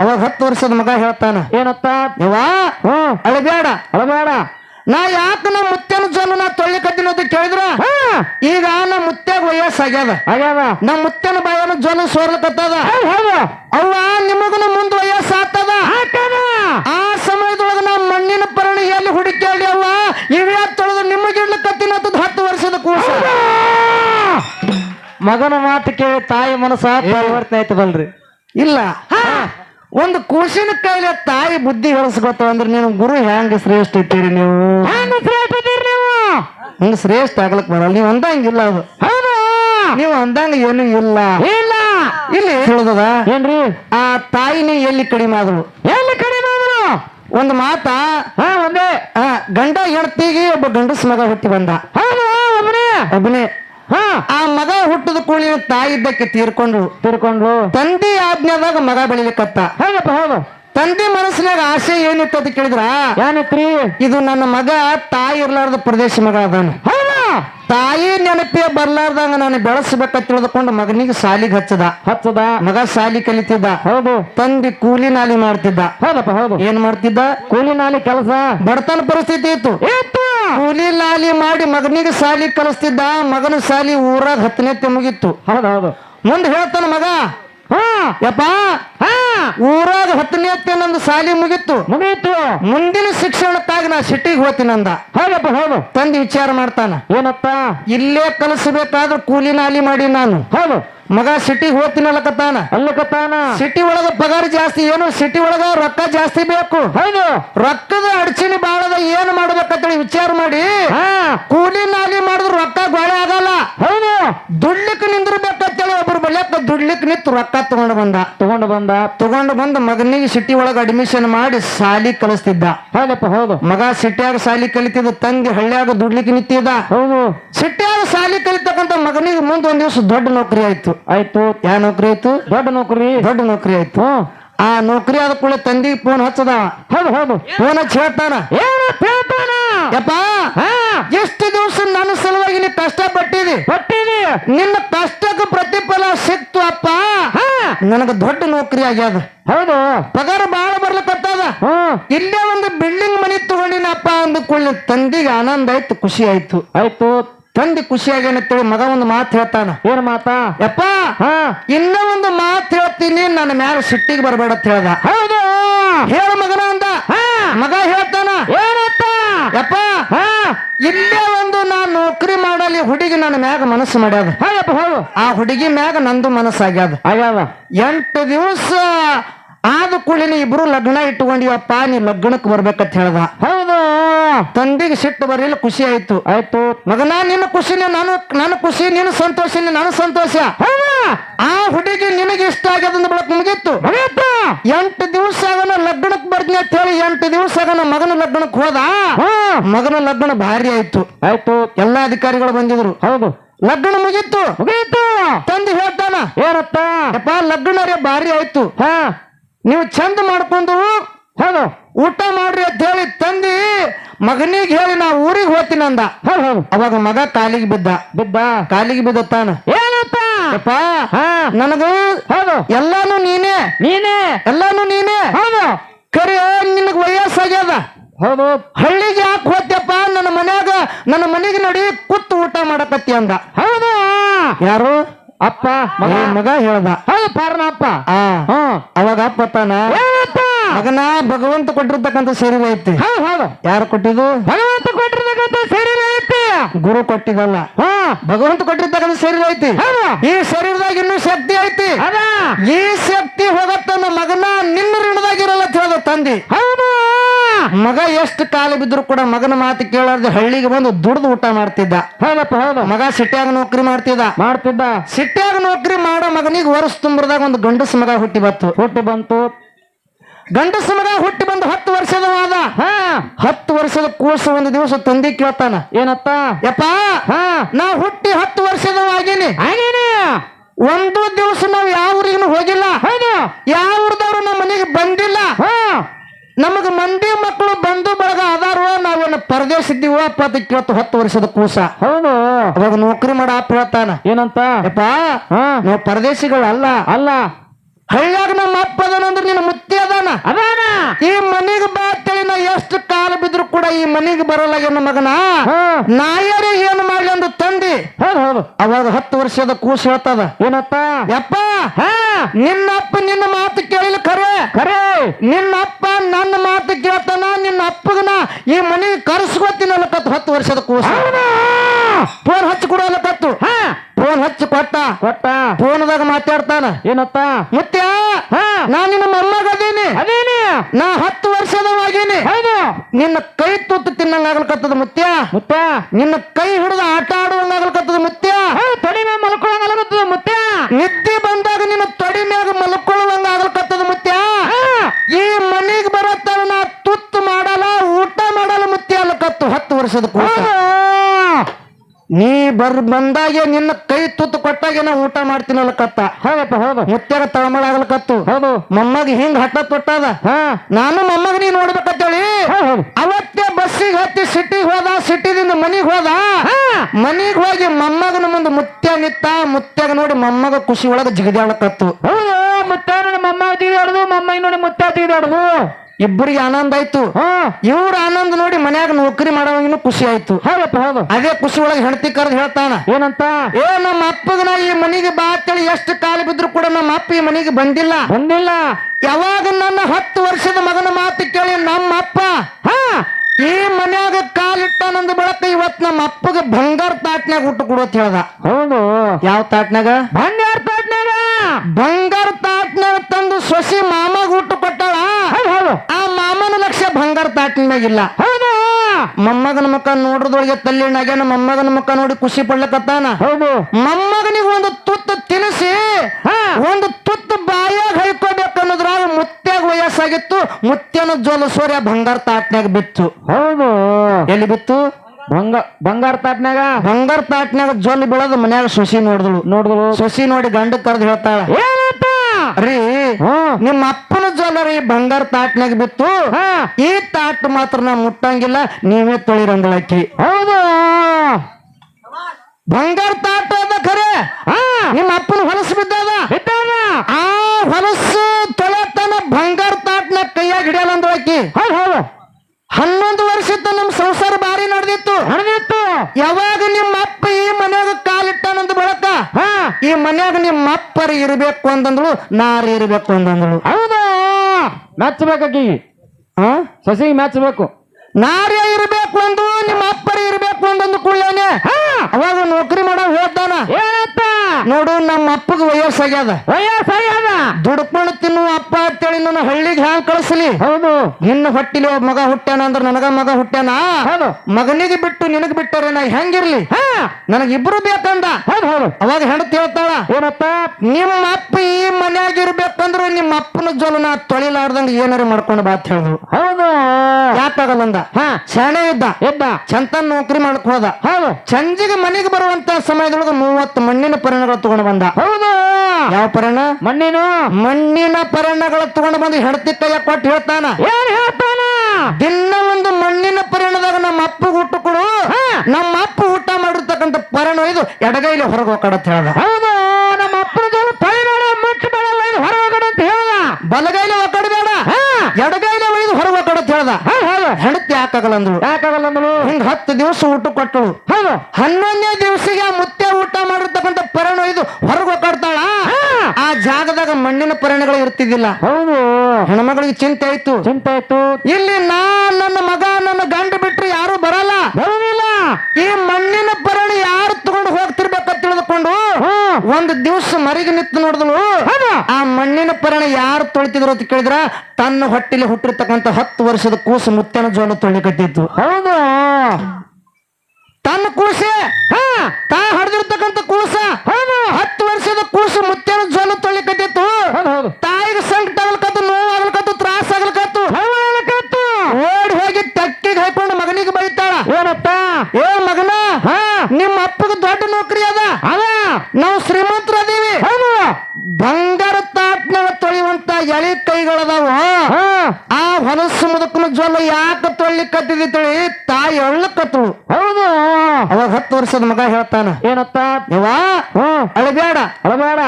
ಅವಾಗ ಹತ್ತು ವರ್ಷದ ಮಗ ಹೇಳ್ತಾನ ಏನತ್ತ? ಅಳಬೇಡ ಅಳಬೇಡ. ನಾ ಯಾಕ ನಾ ಮುತ್ತೆನ ಜೋಲು ನಾ ಅಂತ ಕೇಳಿದ್ರ? ಈಗ ನಮ್ಮ ವಯಸ್ಸು ವಯಸ್ಸಾಗ್ಯದ ಆಗ್ಯಾವ. ನಮ್ಮ ಮುತ್ತೆನ ಬಾಯನ ಜನ ಸೋರ್ಲಕತ್ತದ. ಅವ್ವ ನಿಮಗನ ಮುಂದ್ ವಯಸ್ಸಾಗ್ತದ ಆಗ್ತದ. ಆ ಸಮಯದೊಳಗ ನಾ ಮಣ್ಣಿನ ಪರಣಿ ಎಲ್ಲಿ ಹುಡುಕ್ಯಾಡಿ ಅವ್ವ? ಇವೇ ತೊಳೆದು ನಿಮಗಿಡ್ಲಕತ್ತೀನಿ ಅಂತ ಹತ್ತು ವರ್ಷದ ಕೂಸ. ಮಗನ ಮಾತು ಕೇಳಿ ತಾಯಿ ಮನಸ್ಸ ಪರಿವರ್ತನೆ ಆಯ್ತು ಬಲ್ರಿ. ಇಲ್ಲ. ಒಂದು ಕೂಸಿನ ಕೈಲಿ ತಾಯಿ ಬುದ್ಧಿ ಹೇಳಿಸ್ಕೊತ ಅಂದ್ರೆ ನೀನು ಗುರು ಹೆಂಗ ಶ್ರೇಷ್ಠ ಇದ್ದೀರಿ ನೀವು? ಹೆಂಗ ಶ್ರೇಷ್ಠ ಇದೀರಿ ನೀವು? ಹಿಂಗ ಶ್ರೇಷ್ಠ ಆಗ್ಲಕ್ ಬರಲ್ಲ. ನೀವು ಅಂದಂಗಿಲ್ಲ ಅದು. ಹೌದಾ? ನೀವು ಅಂದಂಗ ಏನು ಇಲ್ಲ. ಇಲ್ಲ. ಇಲ್ಲಿ ತಿಳಿದದ ಏನ್ರಿ? ಆ ತಾಯಿನೇ ಎಲ್ಲಿ ಕಡಿಮೆ ಆದ್ರು ಎಲ್ಲಿ ಕಡಿಮೆ ಆದ್ರು ಒಂದು ಮಾತ. ಹಾ ಒಂದೇ. ಗಂಡ ಹೆಣ್ತಿಗೆ ಒಬ್ಬ ಗಂಡಸ ಮಗ ಹುಟ್ಟಿ ಬಂದ. ಹೌದು ಒಬ್ಬನೇ. ಆ ಮಗ ಹುಟ್ಟದ ಕೂಳಿನ ತಾಯಿ ಇದ್ದಕ್ಕೆ ತೀರ್ಕೊಂಡ್ರು ತೀರ್ಕೊಂಡ್ರು ತಂದೆ ಆಜ್ಞಾದಾಗ ಮಗ ಬೆಳಿಲಿಕ್ಕತ್ತ. ಹೌದಪ್ಪ ಹೌದು. ತಂದೆ ಮನಸ್ಸಿನಾಗ ಆಸೆ ಏನಿತ್ತು ಅಂತ ಕೇಳಿದ್ರ? ಏನಿತ್ರಿ ಇದು ನನ್ನ ಮಗ ತಾಯಿ ಇರ್ಲಾರ್ದ ಪ್ರದೇಶ ಮಗ ಅದಾನ. ತಾಯಿ ನೆನಪೇ ಬರ್ಲಾರ್ದಂಗ ನಾನು ಬೆಳೆಸ್ಬೇಕಂತ ತಿಳಿದುಕೊಂಡು ಮಗನಿಗೆ ಸಾಲಿಗೆ ಹಚ್ಚದ. ಹಚ್ಚದ. ಮಗ ಸಾಲಿ ಕಲಿತಿದ್ದ. ಹೌದು. ತಂದೆ ಕೂಲಿ ನಾಲಿ ಮಾಡ್ತಿದ್ದ. ಹೌದಪ್ಪ ಹೌದು. ಏನ್ ಮಾಡ್ತಿದ್ದ? ಕೂಲಿ ನಾಲಿ ಕೆಲಸ. ಬಡತನ ಪರಿಸ್ಥಿತಿ ಇತ್ತು. ಇತ್ತು. ಕೂಲಿ ಲಾಲಿ ಮಾಡಿ ಮಗನಿಗೆ ಸಾಲಿ ಕಲಿಸ್ತಿದ್ದ ಮಗನ ಸಾಲಿ ಊರಾಗ ಹತ್ತನೇ ಮುಗಿತ್ತು ಹೌದೌದು ಹೌದು ಮುಂದೆ ಹೇಳ್ತಾನ ಮಗ ಯಪ್ಪ ಊರಾಗ ಹತ್ತನೇ ನಂದು ಸಾಲಿ ಮುಗಿತ್ತು ಮುಗಿಯಿತು ಮುಂದಿನ ಶಿಕ್ಷಣಕ್ಕಾಗಿ ನಾ ಸಿಟಿಗೆ ಹೋಗ್ತೀನಂದ ಹೌದಪ್ಪ ಹೌದು. ತಂದು ವಿಚಾರ ಮಾಡ್ತಾನ. ಏನಪ್ಪ? ಇಲ್ಲೇ ಕಲಿಸಬೇಕಾದ್ರೆ ಕೂಲಿ ನಾಲಿ ಮಾಡಿ ನಾನು. ಹೌದು. ಮಗ ಸಿಟಿಗೆ ಹೋಗ್ತೀನಲ್ಲಕತ್ತಾನ ಅಲ್ಲಕತ್ತಾನ ಸಿಟಿ ಒಳಗ ಪಗಾರ ಜಾಸ್ತಿ ಏನು? ಸಿಟಿ ಒಳಗ ರೊಕ್ಕ ಜಾಸ್ತಿ ಬೇಕು. ಹೌದು. ರೊಕ್ಕದ ಅಡಚಣೆ ಬಾಳದ ಏನು ಮಾಡ್ಬೇಕಂತೇಳಿ ವಿಚಾರ ಮಾಡಿ ಕೂಲಿ ನಾಲಿ ಮಾಡಿದ್ರು ರೊಕ್ಕ ಗೋಳೆ ಆಗಲ್ಲ. ಹೌದು. ದುಡ್ಲಿಕ್ಕೆ ನಿಂದಿರ್ಬೇಕಂತೇಳಿ ಒಬ್ರು ಬಳಿಯಕ್ಕ ದುಡ್ಲಿಕ್ಕೆ ನಿಂತು ರೊಕ್ಕ ತಗೊಂಡು ಬಂದ. ತಗೊಂಡು ಬಂದ. ತಗೊಂಡು ಬಂದ ಮಗನಿಗೆ ಸಿಟಿ ಒಳಗ ಅಡ್ಮಿಷನ್ ಮಾಡಿ ಸಾಲಿ ಕಲಿಸ್ತಿದ್ದ ಹೌದಪ್ಪ ಹೌದು. ಮಗ ಸಿಟಿಯಾಗ ಸಾಲಿ ಕಲಿತಿದ್ದ ತಂಗಿ ಹಳ್ಳಿಯಾಗ ದುಡ್ಲಿಕ್ಕೆ ನಿಂತಿದ್ದ. ಹೌದು. ಕಲಿತಕ್ಕಂತ ಮಗನಿಗೆ ಮುಂದೆ ಒಂದ್ ದಿವಸ ದೊಡ್ಡ ನೌಕರಿ ಆಯ್ತು. ಆಯ್ತು ಯಾವ ನೌಕರಿ ಆಯ್ತು? ದೊಡ್ಡ ನೌಕರಿ ದೊಡ್ಡ ನೌಕರಿ ಆಯ್ತು. ಆ ನೌಕರಿ ಆದ ಕೂಡಲೇ ತಂದಿಗೆ ಫೋನ್ ಹಚ್ಚದ. ಹೌದು ಹೌದು. ಫೋನ್ ಹಚ್ಚಿ ಹೇಳ್ತಾನ. ಯಪ್ಪ ಎಷ್ಟು ದಿವಸ ನನ್ನ ಸಲುವಾಗಿ ನೀ ಕಷ್ಟಪಟ್ಟಿದಿ ಪಟ್ಟಿದಿ? ನಿನ್ನ ಕಷ್ಟಕ್ಕೆ ಪ್ರತಿಫಲ ಸಿಕ್ತು ಅಪ್ಪ. ಹಾ. ನನಗ ದೊಡ್ಡ ನೌಕರಿ ಆಗ್ಯದ. ಹೌದು. ಪಗಾರ ಬಹಳ ಬರ್ಲಕತ್ತದ ಹ್ಮ್. ಇಲ್ಲೇ ಒಂದು ಬಿಲ್ಡಿಂಗ್ ಮನಿ ತಗೊಂಡಿನಪ್ಪ ಅಂದ ಕೂಡಲೇ ತಂದಿಗೆ ಆನಂದ ಆಯ್ತು ಖುಷಿ ಆಯ್ತು. ಆಯ್ತು. ತಂದೆ ಖುಷಿಯಾಗಿ ಆಗ್ಯಾನಂತೇಳಿ ಮಗ ಒಂದು ಮಾತು ಹೇಳ್ತಾನ. ಏನ್ ಮಾತಾ? ಯಪ್ಪ ಹಾ. ಇನ್ನ ಒಂದು ಮಾತು ಹೇಳ್ತೀನಿ ನನ್ನ ಮ್ಯಾಲ ಸಿಟ್ಟಿಗೆ ಬರಬೇಡ ಅಂತ ಹೇಳ್ದ. ಹೌದು. ಹೇಳ ಮಗನ ಅಂದ. ಮಗ ಹೇಳ್ತಾನ. ಏನಪ್ಪ ಯಪ್ಪ ಹಾ. ಇಲ್ಲೇ ಒಂದು ನಾನು ನೌಕರಿ ಮಾಡಲಿ ಹುಡುಗಿ ನನ್ನ ಮ್ಯಾಗ ಮನಸ್ಸು ಮಾಡ್ಯಾದ. ಹೌದು ಆ ಹುಡುಗಿ ಮ್ಯಾಗ ನಂದು ಮನಸ್ಸಾಗ್ಯಾದ. ಆಗ್ಯಾವ ಎಂಟು ದಿವಸ ಆದ ಕೂಡಲೇ ಇಬ್ರು ಲಗ್ನ ಇಟ್ಕೊಂಡಿವಪ್ಪ ನೀ ಲಗ್ನಕ್ಕೆ ಬರ್ಬೇಕಂತ ಹೇಳ್ದ. ಹೌದು. ತಂದೆಗೆ ಸಿಟ್ಟು ಬರಲಿಲ್ಲ ಖುಷಿ ಆಯ್ತು. ಆಯ್ತು. ಮಗನ ನಿನ್ನ ಖುಷಿನೇ ನಾನು ನನ್ನ ಖುಷಿ ನಿನ್ನ ಸಂತೋಷ ನಾನು ಸಂತೋಷ. ಆ ಹುಡುಗಿ ನಿನಗೆ ಇಷ್ಟ ಆಗ್ಯದಂದ ಬಳಕ ಮುಗಿತ್ತು ಮುಗೀತು. ಎಂಟು ದಿವಸ ಆಗನ ಲಗ್ನಕ್ಕೆ ಬರ್ತೀನಿ ಅಂತ ಹೇಳಿ ಎಂಟು ದಿವಸ ಆಗನ ಮಗನ ಲಗ್ನಕ್ಕೆ ಹೋದ. ಮಗನ ಲಗ್ನ ಭಾರಿ ಆಯ್ತು. ಆಯ್ತು. ಎಲ್ಲಾ ಅಧಿಕಾರಿಗಳು ಬಂದಿದ್ರು. ಹೌದು. ಲಗ್ನ ಮುಗಿತ್ತು ಮುಗೀತು. ತಂದೆ ಹೇಳ್ತಾನ ಏನಪ್ಪ? ಲಗ್ನ ರೇ ಭಾರಿ ಆಯ್ತು. ಹಾ. ನೀವು ಚಂದ ಮಾಡ್ಕೊಂಡು ಹೌದು. ಊಟ ಮಾಡ್ರಿ ಅಂತ ಹೇಳಿ ತಂದಿ ಮಗನಿಗೆ ಹೇಳಿ ನಾ ಊರಿಗೆ ಹೋಗ್ತೀನಿ ಅಂದ. ಅವಾಗ ಮಗ ಕಾಲಿಗೆ ಬಿದ್ದ. ಬಿದ್ದ? ಕಾಲಿಗೆ ಬಿದ್ದ ತಾನ ಹಾ. ನನಗ ಹೌದು. ಎಲ್ಲಾನು ನೀನೇ. ನೀನೇ? ಎಲ್ಲಾನು ನೀನೇ. ಹೌದು. ಕರೆ ವಯಸ್ಸು ವಯಸ್ಸಾಗ್ಯದ. ಹೌದು. ಹಳ್ಳಿಗೆ ಯಾಕೆ ಹೋದ್ಯಪ್ಪ ನನ್ನ ಮನ್ಯಾಗ ನನ್ನ ಮನೆಗೆ ನಡಿ ಕುತ್ತು ಊಟ ಮಾಡಕತ್ತಿ ಅಂದ. ಹೌದು. ಯಾರು? ಅಪ್ಪ ಮಗ. ಮಗ ಹೇಳ್ದ. ಹೌದು ಪಾರನಪ್ಪ ಅಪ್ಪ. ಅವಾಗ ಅಪ್ಪ ಏನತ್ತ ಮಗನ ಭಗವಂತ ಕೊಟ್ಟಿರ್ತಕ್ಕಂಥ ಶರೀರ ಐತಿ. ಹೌದು ಹೌದು. ಯಾರು ಕೊಟ್ಟಿದ್ದು? ಭಗವಂತ ಕೊಟ್ಟಿರ್ತಕ್ಕಂಥ ಶರೀರ ಐತಿ. ಗುರು ಕೊಟ್ಟಿದಲ್ಲ ಹಾ. ಭಗವಂತ ಕೊಟ್ಟಿರ್ತಕ್ಕಂಥ ಶರೀರ ಐತಿ. ಹೌದು. ಈ ಶರೀರದಾಗ ಇನ್ನೂ ಶಕ್ತಿ ಐತಿ. ಅದ ಈ ಶಕ್ತಿ ಹೋಗತ್ತನ್ನ ಮಗನ ನಿನ್ನ ಋಣದಾಗಿರಲ್ಲ ಅಂತ ಹೇಳ್ದ ತಂದಿ. ಹೌದು. ಮಗ ಎಷ್ಟು ಕಾಲ ಬಿದ್ರು ಕೂಡ ಮಗನ ಮಾತು ಕೇಳಾರ್ದೆ ಹಳ್ಳಿಗೆ ಬಂದು ದುಡ್ದು ಊಟ ಮಾಡ್ತಿದ್ದ. ಹೌದಪ್ಪ ಹೌದು. ಮಗ ಸಿಟ್ಯಾಗ ನೌಕರಿ ಮಾಡ್ತಿದ್ದ. ಮಾಡ್ತಿದ್ದ. ಸಿಟ್ಯಾಗ ನೌಕರಿ ಮಾಡೋ ಮಗನಿಗೆ ವರ್ಷ ತುಂಬ್ರದಾಗ ಒಂದು ಗಂಡಸ ಮಗ ಹುಟ್ಟಿ ಬತ್ತು ಹುಟ್ಟಿ ಬಂತು. ಗಂಡಸ ಮಗ ಹುಟ್ಟಿ ಬಂದು ಹತ್ತು ವರ್ಷದವಾದ ಹಾ? ಹತ್ತು ವರ್ಷದ ಕೂಸು ಒಂದು ದಿವಸ ತಂದೆ ಕೇಳ್ತಾನ. ಏನತ್ತ ಯಪ್ಪ ಹಾ? ನಾ ಹುಟ್ಟಿ ಹತ್ತು ವರ್ಷದವಾಗಿನಿ. ಹಾಗೇನೆ? ಒಂದು ದಿವಸ ನಾವು ಯಾವ ಊರಿಗೂ ಹೋಗಿಲ್ಲ. ಹೌದು. ಯಾವ ಊರ್ದವ್ರು ನಮ್ಮ ಮನೆಗೆ ಬಂದಿಲ್ಲ. ಹಾ? ನಮಗ ಮಂದಿ ಮಕ್ಕಳು ಬಂದು ಬಳಗ ಅದಾರು ನಾವೇನು ಪರದೇಶ ಇದ್ದೀವ ಅಪ್ಪ ಅಂತ ಕೇಳ್ತು ಹತ್ತು ವರ್ಷದ ಕೂಸ. ಹೌದು. ಅವಾಗ ನೌಕರಿ ಮಾಡ ಅಪ್ಪ ಹೇಳ್ತಾನ. ಏನಂತ? ಯಪ್ಪ ಹ? ನಾವು ಪರದೇಶಿಗಳಲ್ಲ. ಅಲ್ಲ ಅಲ್ಲ. ಹಳ್ಳಿಯಾಗ ನಮ್ಮ ಅಪ್ಪ ಅದನಂದ್ರೆ ಮನಿಗೆ ಬಾ ಅಂತೇಳಿ ಎಷ್ಟು ಕಾಲ ಬಿದ್ರು ಕೂಡ ಈ ಮನೆಗೆ ಬರಲ್ಲ ನನ್ನ ಮಗನ? ನಾಯರು ಏನು ಮಾಡ್ಲಿ ಅಂದು ತಂದಿ. ಅವಾಗ ಹತ್ತು ವರ್ಷದ ಕೂಸು ಹೇಳ್ತದ. ಏನಪ್ಪ? ಯಪ್ಪ ಹಾ. ನಿನ್ನಪ್ಪ ನಿನ್ನ ಮಾತು ಕೇಳಿಲ್ಲ ಖರೆ? ಖರೆ. ನಿನ್ನಪ್ಪ ನನ್ನ ಮಾತು ಕೇಳ್ತಾನ ನಿನ್ನ ಅಪ್ಪಗನ ಈ ಮನೆಗೆ ಕರ್ಸ್ಕೊತೀನಿ ಕತ್ತು ಹತ್ತು ವರ್ಷದ ಕೂಸು? ಫೋನ್ ಹಚ್ಚಿ ಕೊಡಲಕತ್ತು ಹಾ. ಫೋನ್ ಹಚ್ಚಿ ಕೊಟ್ಟ. ಕೊಟ್ಟ. ಫೋನ್ದಾಗ ಮಾತಾಡ್ತಾನ. ಏನಪ್ಪ? ಮುತ್ಯ ಹಾ. ನಾ ನಿನ್ನ ಮೊಮ್ಮಗದೀನಿ ಅದೇನಿ? ನಾ ಹತ್ತು ನಿನ್ನ ಕೈ ತುತ್ತು ತಿನ್ನಲಾಗಲ್ಕತ್ತದ ಮುತ್ಯ ಮುತ್ತ ನಿನ್ನ ಕೈ ಹಿಡಿದು ಆಟ ಆಡುವಂಗಾಗಲ್ಕತ್ತದ ಮುತ್ಯ ತೊಡಿ ತಡಿ ಮೇಲೆ ಮಲ್ಕೊಳ್ಳಂಗಲಾಗತ್ತದ ಮುತ್ತ ನಿದ್ದೆ ಬಂದಾಗ ನಿನ್ನ ತೊಡಿ ಮ್ಯಾಗ ಮಲ್ಕೊಳ್ಳುವಂಗಾಗಲ್ಕತ್ತದ ಮುತ್ಯ ಈ ಮನೆಗೆ ಬರತ್ತಾವ ನಾ ತುತ್ತು ಮಾಡಲ್ಲ ಊಟ ಮಾಡಲ್ಲ ಮುತ್ಯ ಅಲ್ಕತ್ತು ಹತ್ತು ವರ್ಷದ ಕೂಡ ನೀ ಬರ್ ಬಂದಾಗೆ ನಿನ್ನ ಕೈ ತುತ್ತು ಕೊಟ್ಟಾಗೇನ ನಾ ಊಟ ಮಾಡ್ತೀನಿ ಕತ್ತ. ಹೌದಪ್ಪ ಹೌದು. ಮುತ್ಯಾಗ ತಳಮಳ ಆಗ್ಲಕತ್ತು ಹೌದು. ಮೊಮ್ಮಗ ಹಿಂಗ್ ಹಠ ತೊಟ್ಟದ. ಹಾ. ನಾನು ಮೊಮ್ಮಗ ನೀ ನೋಡ್ಬೇಕಂತೇಳಿ? ಅವತ್ತೇ ಬಸ್ಸಿಗೆ ಹತ್ತಿ ಸಿಟಿಗೆ ಹೋದ ಸಿಟಿದಿಂದ ಮನಿಗ್ ಹೋದ? ಮನಿಗ್ ಮನಿಗೆ ಹೋಗಿ ಮೊಮ್ಮಗನ ಮುಂದೆ ಮುತ್ಯ ನಿತ್ತ ಮುತ್ಯಾಗ ನೋಡಿ ಮೊಮ್ಮಗ ಖುಷಿ ಒಳಗ ಜಿಗದಾಡಕತ್ತು ಹೌದು ಮುತ್ತ ನೋಡಿ ಮಮ್ಮ ತೆಗೆದಾಡುದು ಮೊಮ್ಮಗ ನೋಡಿ ಮುತ್ತ ತೆಗೆದಾಡುದು ಇಬ್ಬರಿಗೆ ಆನಂದ ಆಯ್ತು. ಇವ್ರ ಆನಂದ ನೋಡಿ ಮನ್ಯಾಗ ನೌಕರಿ ಮಾಡೋವಾಗಿನೂ ಖುಷಿ ಆಯ್ತು. ಹೌದಪ್ಪ ಹೌದು. ಅದೇ ಖುಷಿ ಒಳಗೆ ಹೆಂಡತಿ ಕರೆದು ಹೇಳ್ತಾನ. ಏನಂತ? ಏ ನಮ್ಮ ಅಪ್ಪಗನ ಈ ಮನೆಗೆ ಬಾ ಅಂತೇಳಿ ಎಷ್ಟು ಕಾಲ ಬಿದ್ರು ಕೂಡ ನಮ್ಮ ಅಪ್ಪ ಈ ಮನೆಗೆ ಬಂದಿಲ್ಲ. ಬಂದಿಲ್ಲ. ಯಾವಾಗ ನನ್ನ ಹತ್ತು ವರ್ಷದ ಮಗನ ಮಾತು ಕೇಳಿ ನಮ್ಮ ಅಪ್ಪ ಹಾ. ಈ ಮನ್ಯಾಗ ಕಾಲಿಟ್ಟಾನಂದ ಬೆಳಕ ಇವತ್ ನಮ್ಮ ಅಪ್ಪಗ ಬಂಗಾರ ತಾಟ್ನಾಗ ಊಟ ಕೊಡೋತ್ ಹೇಳ್ದ. ಹೌದು. ಯಾವ ತಾಟ್ನಾಗ ಬಂಗಾರ ತಾಟ್ನಾಗ ಬಂಗಾರ ತಾಟ್ನಾಗ ತಂದು ಸೊಸಿ ಮಾಮಾಗ ಊಟ ಕೊಟ್ಟಾಳ. ಹೌದು ಆ ಮಾಮನ ಲಕ್ಷ್ಯ ಬಂಗಾರ ತಾಟಿನಾಗಿಲ್ಲ ಇಲ್ಲ ಹೌದು. ಮೊಮ್ಮಗನ ಮುಖ ನೋಡ್ರದೊಳಗೆ ತಲ್ಲಿನಾಗ್ಯಾನ ಮೊಮ್ಮಗನ ಮುಖ ನೋಡಿ ಖುಷಿ ಪಡ್ಲಕತ್ತಾನ. ಹೌದು. ಮೊಮ್ಮಗನಿಗೆ ಒಂದು ತುತ್ತು ತಿನಿಸಿ ಒಂದು ತುತ್ತು ಬಾಯಾಗ ಹೈಕೋಬೇಕು ಅನ್ನೋದ್ರಾಗ ಮುತ್ಯಾಗ ವಯಸ್ಸಾಗಿತ್ತು ಮುತ್ಯನ ಜೋಲ ಸೂರ್ಯ ಬಂಗಾರ ತಾಟ್ನಾಗ ಬಿತ್ತು. ಹೌದು. ಎಲ್ಲಿ ಬಿತ್ತು? ಬಂಗ ಬಂಗಾರ ತಾಟ್ನಾಗ ಬಂಗಾರ ತಾಟ್ನಾಗ ಜೋಲ್ ಬೀಳೋದು ಮನ್ಯಾಗ ಸೊಸಿ ನೋಡಿದಳು. ನೋಡಿದಳು. ಸೊಸಿ ನೋಡಿ ಗಂಡ ಕರೆದು ಹೇಳ್ತಾಳ. ಏನಪ್ಪ? ರೀ ನಿಮ್ಮ ಅಪ್ಪನ ಜೋಲ ರೀ ಬಂಗಾರ ತಾಟ್ನಾಗ ಬಿತ್ತು. ಈ ತಾಟ್ ಮಾತ್ರ ನಾ ಮುಟ್ಟಂಗಿಲ್ಲ ನೀವೇ ತೊಳಿರಂಗಳಕ್ಕಿ ಹೌದು? ಬಂಗಾರ ತಾಟ ಅದ ಖರೆ. ಹಾ. ನಿಮ್ಮ ಅಪ್ಪನ ಹೊಲಸು ಬಿದ್ದದ. ಬಿದ್ದಾನ ಆ ಹೊಲಸು ತೊಳತನ ಬಂಗಾರ ತಾಟ್ನ ಕೈಯಾಗ ಹಿಡಿಯಲ್ಲ ಅಂದ್ರಕಿ ಹೌದು ಹೌದು. ಹನ್ನೊಂದು ವರ್ಷ ಇತ್ತ ನಮ್ ಸಂಸಾರ ಬಾರಿ ನಡೆದಿತ್ತು. ನಡೆದಿತ್ತು. ಯಾವಾಗ ನಿಮ್ಮ ಅಪ್ಪ ಈ ಮನ್ಯಾಗ ಕಾಲಿಟ್ಟನಂದ ಬಳಕ? ಹಾ. ಈ ಮನ್ಯಾಗ ನಿಮ್ಮ ಅಪ್ಪರ ಇರಬೇಕು ಅಂದಂದಳು ನಾರಿ ಇರಬೇಕು ಅಂದಂದಳು. ಹೌದು? ಮೆಚ್ಚಬೇಕಾಗಿ ಆ? ಸಸಿಗೆ ಮೆಚ್ಚಬೇಕು. ನಾರೇ ಇರ್ಬೇಕು ಅಂದು ನಿಮ್ಮ ಅಪ್ಪರೇ ಇರ್ಬೇಕು ಅಂತಂದು ಕುಳ್ಳೇನೆ ಹಾ! ಅವಾಗ ನೌಕರಿ ಮಾಡೋ ಏನಪ್ಪ? ನೋಡು ನಮ್ಮ ಅಪ್ಪಗ ವಯಸ್ಸಾಗ್ಯದ. ವಯಸ್ಸಾಗ್ಯದ? ದುಡ್ಕೊಂಡು ತಿನ್ನುವ ಅಪ್ಪ ಅಂತೇಳಿ ನನ್ನ ಹಳ್ಳಿಗೆ ಹ್ಯಾಂಗ ಕಳಿಸ್ಲಿ? ಹೌದು. ನಿನ್ನ ಹೊಟ್ಟಿಲಿ ಒಬ್ಬ ಮಗ ಹುಟ್ಟ್ಯಾನ ಅಂದ್ರ ನನಗ ಮಗ ಹುಟ್ಟ್ಯಾನ? ಹೌದು. ಮಗನಿಗೆ ಬಿಟ್ಟು ನಿನಗ್ ಬಿಟ್ಟರೆ ನಾ ಹೆಂಗಿರ್ಲಿ? ಹಾ! ನನಗಿಬ್ರು ಬೇಕಂದ? ಹೌದು ಹೌದು. ಅವಾಗ ಹೆಂಡತಿ ಹೇಳ್ತಾಳ ಏನಪ್ಪ? ನಿಮ್ಮ ಅಪ್ಪ ಈ ಮನ್ಯಾಗ ಇರ್ಬೇಕಂದ್ರ ನಿಮ್ಮ ಅಪ್ಪನ ಜೋಲು ನಾ ತೊಳಿಲಾರ್ದಂಗ ಏನಾರ ಮಾಡ್ಕೊಂಡು ಬಾತ್ ಹೇಳಿದ್ರು ಹೌದು. ಯಾಕಾಗಲ್ಲಂದ? ಹಾ. ಶಾಣೆ ಇದ್ದ. ಇದ್ದ ಚಂತನ್ ನೌಕರಿ ಮಾಡಕ್ ಹೋದ. ಹೌದು. ಚಂಜಿಗೆ ಮನೆಗೆ ಬರುವಂತ ಸಮಯದೊಳಗ ಮೂವತ್ತು ಮಣ್ಣಿನ ಪರಿಣಗಳು ತಗೊಂಡು ಬಂದ. ಹೌದು. ಯಾವ ಪರಣ? ಮಣ್ಣಿನ. ಮಣ್ಣಿನ ಪರಣಗಳು ತಗೊಂಡು ಬಂದು ಹೆಂಡತಿ ಕೈಯ ಕೊಟ್ಟು ಹೇಳ್ತಾನ. ಏನ್ ಹೇಳ್ತಾನ? ದಿನ ಒಂದು ಮಣ್ಣಿನ ಪರಿಣದಾಗ ನಮ್ಮ ಅಪ್ಪ ಊಟ ಕೊಡು. ನಮ್ಮ ಅಪ್ಪ ಊಟ ಮಾಡಿರ್ತಕ್ಕಂಥ ಪರಣ ಇದು ಎಡಗೈಲಿ ಹೊರಗೆ ಹೋಗ್ಕಡತ್ ಹೇಳ್ದ. ಹೌದು. ಬಲಗೈಲಿ ಎಡಗೈನ ಎಡಗೈಲಿ ಒಯ್ದು ಹೊರಗೆ ಹೋಗಡತ್ ಹೇಳ್ದ. ಹೆಂಡತಿ ಯಾಕಾಗಲ್ಲ ಅಂದ್ರು ಯಾಕಾಗಲ್ಲ ಅಂದ್ರು ಹಿಂಗ್ ಹತ್ತು ದಿವಸ ಊಟ ಕೊಟ್ಟಳು. ಹೌದು. ಹನ್ನೊಂದನೇ ದಿವಸಿಗೆ ಮುತ್ತೆ ಊಟ ಮಾಡಿರ್ತಕ್ಕಂಥ ಪರಣ ಒಯ್ದು ಹೊರಗೆ ಒಕ್ಕಾಡ್ತಾಳ. ಆ ಜಾಗದಾಗ ಮಣ್ಣಿನ ಪರಿಣಗಳು ಇರ್ತಿದ್ದಿಲ್ಲ. ಹೌದು. ಹೆಣ್ಮಗಳಿಗೆ ಚಿಂತೆ ಆಯ್ತು. ಚಿಂತೆ ಆಯ್ತು. ಇಲ್ಲಿ ನಾ ನನ್ನ ಮಗ ನನ್ನ ಗಂಡ ಬಿಟ್ರೆ ಯಾರು ಬರಲ್ಲ. ಬರುದಿಲ್ಲ. ಈ ಮಣ್ಣಿನ ಪರಣಿ ಯಾರು ತಗೊಂಡು ಹೋಗ್ತಿರ್ಬೇಕಂತ ತಿಳಿದುಕೊಂಡು ಹ್ಮ್ ಒಂದು ದಿವಸ ಮರಿಗೆ ನಿತ್ತು ನೋಡಿದಳು ಹೌದು. ಆ ಮಣ್ಣಿನ ಪರಣ ಯಾರು ತೊಳಿತಿದ್ರು ಅಂತ ಕೇಳಿದ್ರ ತನ್ನ ಹೊಟ್ಟಿಲಿ ಹುಟ್ಟಿರ್ತಕ್ಕಂಥ ಹತ್ತು ವರ್ಷದ ಕೂಸು ಮುತ್ತನ ಜೋಳ ತೊಳಿಕಟ್ಟಿತ್ತು ಹೌದು. ತನ್ನ ಕೂಸೆ ಹಾ. ತಾ ಹಡ್ದಿರ್ತಕ್ಕಂಥ ಕೂಸ ಹೌದು. ಹತ್ತು ವರ್ಷದ ಕೂಸು ಮುತ್ತನ ಜೋಳ ತೊಳಿಕಟ್ಟಿತ್ತು ತಾಯಿಗೆ ಸಂಕಟ ಆಗ್ಲಕತ್ತು ನೋವು ಆಗ್ಲಕತ್ತು ತ್ರಾಸ ಆಗಲ್ಕತ್ತು. ಓಡಿ ಹೋಗಿ ತಕ್ಕಿಗೆ ಹಾಕೊಂಡು ಮಗನಿಗೆ ಬೈತಾಳ. ಏನಪ್ಪ? ಏ ಮಗನ ಹಾ. ನಿಮ್ಮ ಅಪ್ಪಗ ದೊಡ್ಡ ನೌಕರಿ ಅದ ಅದ ನಾವು ಶ್ರೀಮಂತರ ಅದೀವಿ ಬಂಗಾರ ತಾಟ್ನಾಗ ತೊಳೆಯುವಂತ ಎಳಿ ಕೈಗಳದಾವ. ಆ ಹೊಲಸು ಮುದುಕನ ಜೋಲ ಯಾಕೆ ತೊಳಿಕತ್ತಿದಿ ತೊಳಿ ತಾಯಿ ಎಳ್ಳಕತ್ತು ಹೌದು. ಅವಾಗ ಹತ್ತು ವರ್ಷದ ಮಗ ಹೇಳ್ತಾನ ಏನತ್ತ? ನೀವಾ ಅಳಬೇಡ. ಅಳಬೇಡ.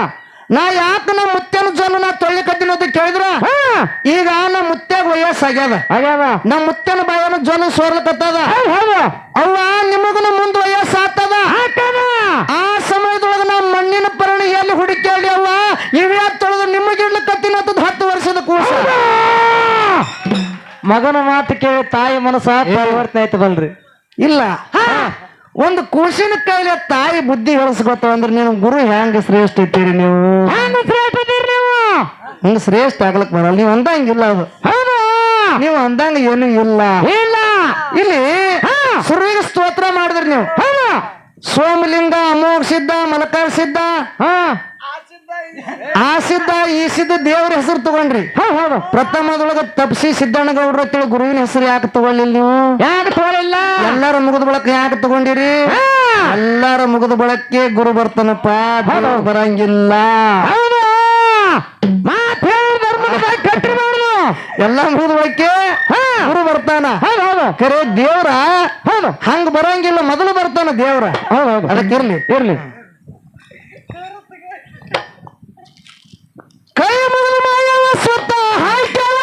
ನಾ ಯಾಕ ನಮ್ಮ ಮುತ್ಯನ ಜನ ನಾ ತೊಳಿಕತ್ತೀನಿ ಅಂತ ಕೇಳಿದ್ರ? ಈಗ ನಮ್ಮ ಮುತ್ಯಾಗ ವಯಸ್ಸಾಗ್ಯದ ಆಗ್ಯಾವ ನಮ್ಮ ಮುತ್ತನ ಬಾಯನ ಜ್ವಲ ಸೋರ್ಲಕತ್ತದ. ಅವ್ವ ನಿಮಗನ ಮುಂದ್ ವಯಸ್ಸಾಗ್ತದ ಆ ಸಮಯದೊಳಗ ನಾ ಮಣ್ಣಿನ ಪರಣಿ ಎಲ್ಲಿ ಹುಡುಕ್ಯಾಡಿ ನಿಮ್ಮ ತೊಳೆದು ನಿಮಗಿಡ್ಲಕತ್ತಿನತ್ತದ ಹತ್ತು ವರ್ಷದ ಕೂಸ. ಮಗನ ಮಾತು ಕೇಳಿ ತಾಯಿ ಮನಸ್ಸ ಪರಿವರ್ತನೆ ಆಯ್ತು ಬಲ್ರಿ. ಇಲ್ಲ. ಒಂದು ಕೂಸಿನ ಕೈಲಿ ತಾಯಿ ಬುದ್ಧಿ ಹೇಳಿಸ್ಕೊತ ಅಂದ್ರೆ ನೀವು ಗುರು ಹೆಂಗ ಶ್ರೇಷ್ಠ ಇದ್ದೀರಿ ನೀವು? ಹೆಂಗ ಶ್ರೇಷ್ಠ ಇದೀರಿ ನೀವು? ಹಿಂಗ ಶ್ರೇಷ್ಠ ಆಗ್ಲಕ್ ಬರಲ್ಲ. ನೀವು ಅಂದಂಗಿಲ್ಲ ಅದು. ಹೌದು. ನೀವು ಅಂದಂಗ ಏನು ಇಲ್ಲ. ಇಲ್ಲ. ಇಲ್ಲಿ ಸುರುವಿಗೆ ಸ್ತೋತ್ರ ಮಾಡಿದ್ರಿ ನೀವು. ಹೌದು. ಸೋಮಲಿಂಗ ಅಮೋಘ ಸಿದ್ಧ ಮಲಕಾರ ಸಿದ್ಧ ಹಾ. ಆ ಸಿದ್ಧ ಈ ಸಿದ್ಧ ದೇವ್ರ ಹೆಸರು ತಗೊಂಡ್ರಿ. ಹೌದು ಪ್ರಥಮದೊಳಗ ತಪ್ಸಿ ಸಿದ್ದಣ್ಣಗೌಡ್ರ ತಿಳಿ ಗುರುವಿನ ಹೆಸರು ಯಾಕೆ ತಗೊಳ್ಳಿಲ್ಲ ನೀವು? ಯಾಕೆ ತಗೊಳ್ಳಿಲ್ಲ ಎಲ್ಲಾರ ಮುಗಿದ ಬಳಕ ಯಾಕೆ ತಗೊಂಡಿರಿ? ಎಲ್ಲಾರ ಮುಗಿದ ಬಳಕೆ ಗುರು ಬರ್ತಾನಪ್ಪ ಬರಂಗಿಲ್ಲ. ಎಲ್ಲ ಮುಗಿದ ಬಳಕೆ ಗುರು ಬರ್ತಾನ. ಕರೆ ದೇವ್ರ ಹೌದು. ಹಂಗ ಬರಂಗಿಲ್ಲ ಮೊದಲು ಬರ್ತಾನ ದೇವ್ರ. ಹೌದು ಹೌದು. ಅದಕ್ಕಿರ್ಲಿ ಇರ್ಲಿ. ಮಾಯವ ಸುತ್ತ ಹಾಕ್ಯವ